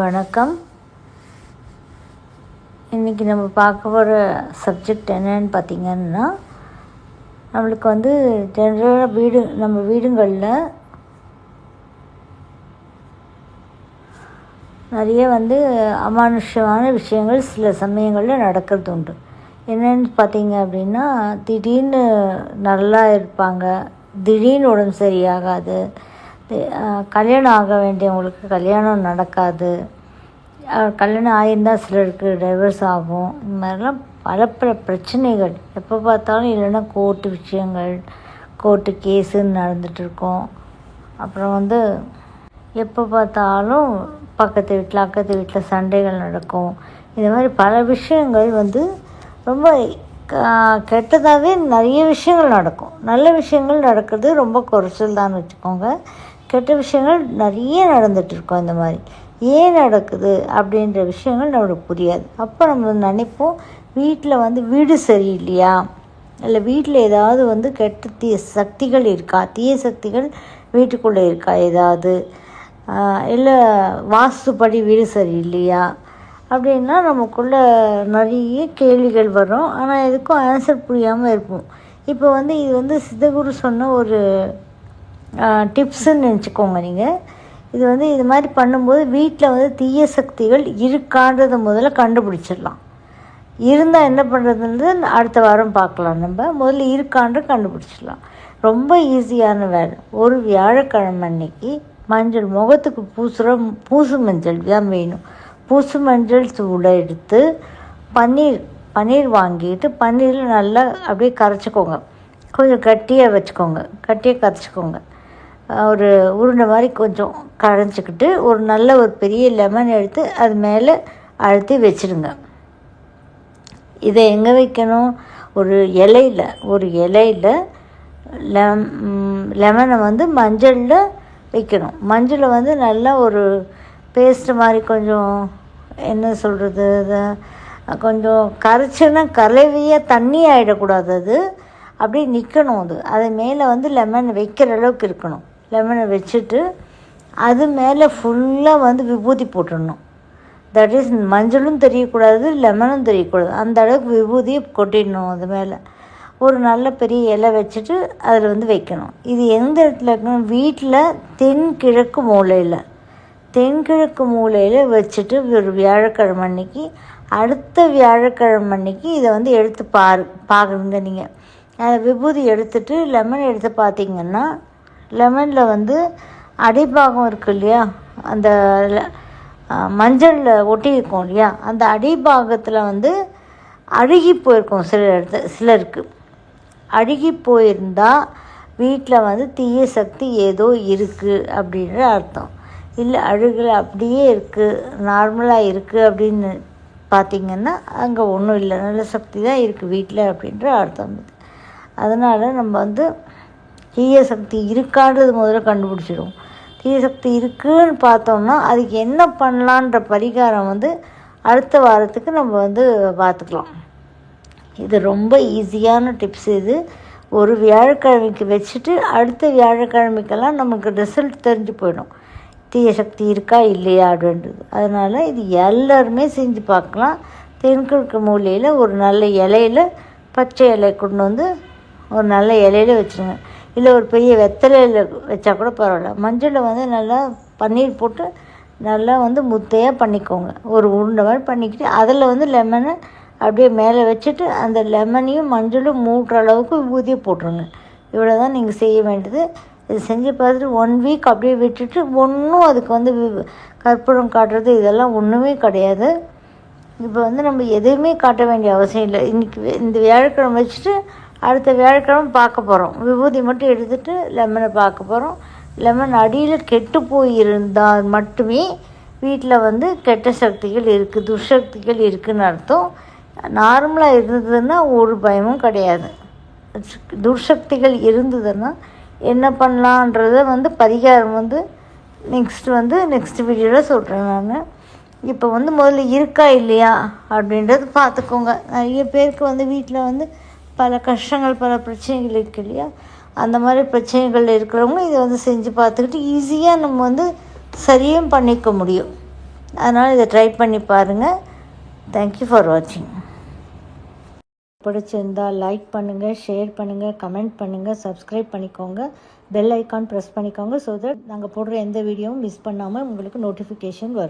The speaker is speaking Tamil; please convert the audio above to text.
வணக்கம். இன்றைக்கி நம்ம பார்க்க போகிற சப்ஜெக்ட் என்னன்னு பார்த்திங்கன்னா நம்மளுக்கு வந்து ஜென்ரலாக வீடு நம்ம வீடுங்களில் நிறைய வந்து அமானுஷ்யமான விஷயங்கள் சில சமயங்களில் நடக்கிறது உண்டு. என்னென்னு பார்த்தீங்க அப்படின்னா திடீர்னு நல்லா இருப்பாங்க திடீர்னு உடம்பு சரியாகாது கல்யாணம் ஆக வேண்டியவங்களுக்கு கல்யாணம் நடக்காது. கல்யாணம் ஆகியிருந்தால் சிலருக்கு டைவர்ஸ் ஆகும். இந்த மாதிரிலாம் பல பல பிரச்சனைகள். எப்போ பார்த்தாலும் இல்லைன்னா கோர்ட்டு விஷயங்கள் கோர்ட்டு கேஸுன்னு நடந்துகிட்ருக்கோம் அப்புறம் வந்து எப்போ பார்த்தாலும் பக்கத்து வீட்டில் அக்கத்து வீட்டில் சண்டைகள் நடக்கும். இந்த மாதிரி பல விஷயங்கள் வந்து ரொம்ப க- கெட்டதாகவே நிறைய விஷயங்கள் நடக்கும். நல்ல விஷயங்கள் நடக்கிறது ரொம்ப குறைச்சல் தான் வச்சுக்கோங்க. கெட்ட விஷயங்கள் நிறைய நடந்துகிட்ருக்கோம் இந்த மாதிரி. ஏன் நடக்குது அப்படின்ற விஷயங்கள் நம்மளுக்கு புரியாது. அப்போ நம்ம நினைப்போம் வீட்டில் வந்து வீடு சரியில்லையா? இல்லை வீட்டில் ஏதாவது வந்து கெட்ட தீய சக்திகள் இருக்கா? தீய சக்திகள் வீட்டுக்குள்ளே இருக்கா ஏதாவது? இல்லை வாஸ்துப்படி வீடு சரியில்லையா? அப்படின்னா நமக்குள்ள நிறைய கேள்விகள் வரும். ஆனால் எதுக்கும் ஆன்சர் புரியாமல் இருப்போம். இப்போ வந்து இது வந்து சித்தகுரு சொன்ன ஒரு டிப்ஸுன்னு நினச்சிக்கோங்க நீங்கள் இது வந்து இது மாதிரி பண்ணும்போது வீட்டில் வந்து தீய சக்திகள் இருக்கான்றதை முதல்ல கண்டுபிடிச்சிடலாம். இருந்தால் என்ன பண்ணுறதுன்றது அடுத்த வாரம் பார்க்கலாம். நம்ம முதல்ல இருக்கான்ற கண்டுபிடிச்சிடலாம். ரொம்ப ஈஸியான வேலை. ஒரு வியாழக்கிழமை அன்னைக்கு மஞ்சள் முகத்துக்கு பூசுகிற பூசு மஞ்சள் தான் வேணும். பூசு மஞ்சள் சூடை எடுத்து பன்னீர் பன்னீர் வாங்கிட்டு பன்னீரில் நல்லா அப்படியே கரைச்சிக்கோங்க. கொஞ்சம் கட்டியாக வச்சுக்கோங்க. கட்டியாக கரைச்சிக்கோங்க. ஒரு உருண்டை மாதிரி கொஞ்சம் கரைஞ்சிக்கிட்டு ஒரு நல்ல ஒரு பெரிய லெமன் எடுத்து அது மேலே அழுத்தி வச்சிடுங்க இதை எங்கே வைக்கணும்? ஒரு இலையில் ஒரு இலையில் லெம் லெமனை வந்து மஞ்சளில் வைக்கணும். மஞ்சளை வந்து நல்லா ஒரு பேஸ்ட்டு மாதிரி கொஞ்சம் என்ன சொல்கிறது அதை கொஞ்சம் கரைச்சுன்னா கலவையாக தண்ணி ஆகிடக்கூடாது அது. அப்படியே நிற்கணும் அது. அது மேலே வந்து லெமன் வைக்கிற அளவுக்கு இருக்கணும். லெமனை வச்சுட்டு அது மேலே ஃபுல்லாக வந்து விபூதி போட்டுடணும். தட் இஸ் மஞ்சளும் தெரியக்கூடாது லெமனும் தெரியக்கூடாது. அந்த அளவுக்கு விபூதியை கொட்டிடணும் அது மேலே. ஒரு நல்ல பெரிய இலை வச்சுட்டு அதில் வந்து வைக்கணும். இது எந்த இடத்துல இருக்கணும் வீட்டில் தென்கிழக்கு மூலையில். தென்கிழக்கு மூலையில் வச்சுட்டு ஒரு வியாழக்கிழமை அன்னைக்கு அடுத்த வியாழக்கிழமை அன்னைக்கு இதை வந்து எடுத்து பாரு பார்க்குறீங்க நீங்கள் அதை விபூதி எடுத்துட்டு லெமன் எடுத்து பார்த்தீங்கன்னா லெமனில் வந்து அடிபாகம் இருக்கு இல்லையா? அந்த மஞ்சளில் ஒட்டி இருக்கும் இல்லையா? அந்த அடிபாகத்தில் வந்து அழுகி போயிருக்கும் சில இடத்து சிலருக்கு. அழுகி போயிருந்தால் வீட்டில் வந்து தீய சக்தி ஏதோ இருக்குது அப்படின்ற அர்த்தம். இல்லை அழுகில் அப்படியே இருக்குது நார்மலாக இருக்குது அப்படின்னு பார்த்திங்கன்னா அங்கே ஒன்றும் இல்லை. நல்ல சக்தி தான் இருக்குது வீட்டில் அப்படின்ற அர்த்தம். அதனால் நம்ம வந்து தீய சக்தி இருக்கான்றது முதல்ல கண்டுபிடிச்சிடுவோம் தீய சக்தி இருக்குன்னு பார்த்தோம்னா அதுக்கு என்ன பண்ணலான்ற பரிகாரம் வந்து அடுத்த வாரத்துக்கு நம்ம வந்து பார்த்துக்கலாம். இது ரொம்ப ஈஸியான டிப்ஸ் இது. ஒரு வியாழக்கிழமைக்கு வச்சுட்டு அடுத்த வியாழக்கிழமைக்கெல்லாம் நமக்கு ரிசல்ட் தெரிஞ்சு போயிடும். தீய சக்தி இருக்கா இல்லையா அப்படின்றது. அதனால் இது எல்லாருமே செஞ்சு பார்க்கலாம். தென்கிழக்கு மூலையில் ஒரு நல்ல இலையில பச்சை இலை கொண்டு வந்து ஒரு நல்ல இலையில வச்சுருங்க. இல்லை ஒரு பெரிய வெத்தலையில் வச்சா கூட பரவாயில்ல. மஞ்சளில் வந்து நல்லா பன்னீர் போட்டு நல்லா வந்து முத்தையாக பண்ணிக்கோங்க. ஒரு உருண்டை மாதிரி பண்ணிக்கிட்டு அதில் வந்து லெமனை அப்படியே மேலே வச்சுட்டு அந்த லெமனையும் மஞ்சளும் மூட்டுற அளவுக்கு ஊதிய போட்டுருங்க. இவ்வளோ தான் நீங்கள் செய்ய வேண்டியது. இது செஞ்சு பார்த்துட்டு ஒன் வீக் அப்படியே விட்டுட்டு ஒன்றும் அதுக்கு வந்து வி- கற்பூரம் காட்டுறது இதெல்லாம் ஒன்றுமே கிடையாது. இப்போ வந்து நம்ம எதுவுமே காட்ட வேண்டிய அவசியம் இல்லை. இன்றைக்கி இந்த வியாழக்கிழமை வச்சுட்டு அடுத்த வியாழக்கிழமை பார்க்க போகிறோம் விபூதி மட்டும் எடுத்துட்டு லெமனை பார்க்க போகிறோம் லெமன் அடியில் கெட்டு போயிருந்தால் மட்டுமே வீட்டில் வந்து கெட்ட சக்திகள் இருக்குது துர்சக்திகள் இருக்குதுன்னு அர்த்தம். நார்மலாக இருந்ததுன்னா ஒரு பயமும் கிடையாது. துர்சக்திகள் இருந்ததுன்னா என்ன பண்ணலான்றத வந்து பரிகாரம் வந்து நெக்ஸ்ட் வந்து நெக்ஸ்ட் வீடியோவில் சொல்கிறேன் நான். இப்போ வந்து முதல்ல இருக்கா இல்லையா அப்படின்றது பார்த்துக்கோங்க. நிறைய பேருக்கு வந்து வீட்டில் வந்து பல கஷ்டங்கள் பல பிரச்சனைகள் இருக்கு இல்லையா? அந்த மாதிரி பிரச்சனைகள் இருக்கிறவங்க இதை வந்து செஞ்சு பார்த்துக்கிட்டு ஈஸியாக நம்ம வந்து சரியும் பண்ணிக்க முடியும். அதனால் இதை ட்ரை பண்ணி பாருங்கள் தேங்க்யூ ஃபார் வாட்சிங் பிடிச்சிருந்தா லைக் பண்ணுங்கள் ஷேர் பண்ணுங்கள் கமெண்ட் பண்ணுங்கள் சப்ஸ்கிரைப் பண்ணிக்கோங்க. பெல் ஐக்கான் ப்ரெஸ் பண்ணிக்கோங்க ஸோ தட் நாங்கள் போடுற எந்த வீடியோவும் மிஸ் பண்ணாமல் உங்களுக்கு நோட்டிஃபிகேஷன் வரும்.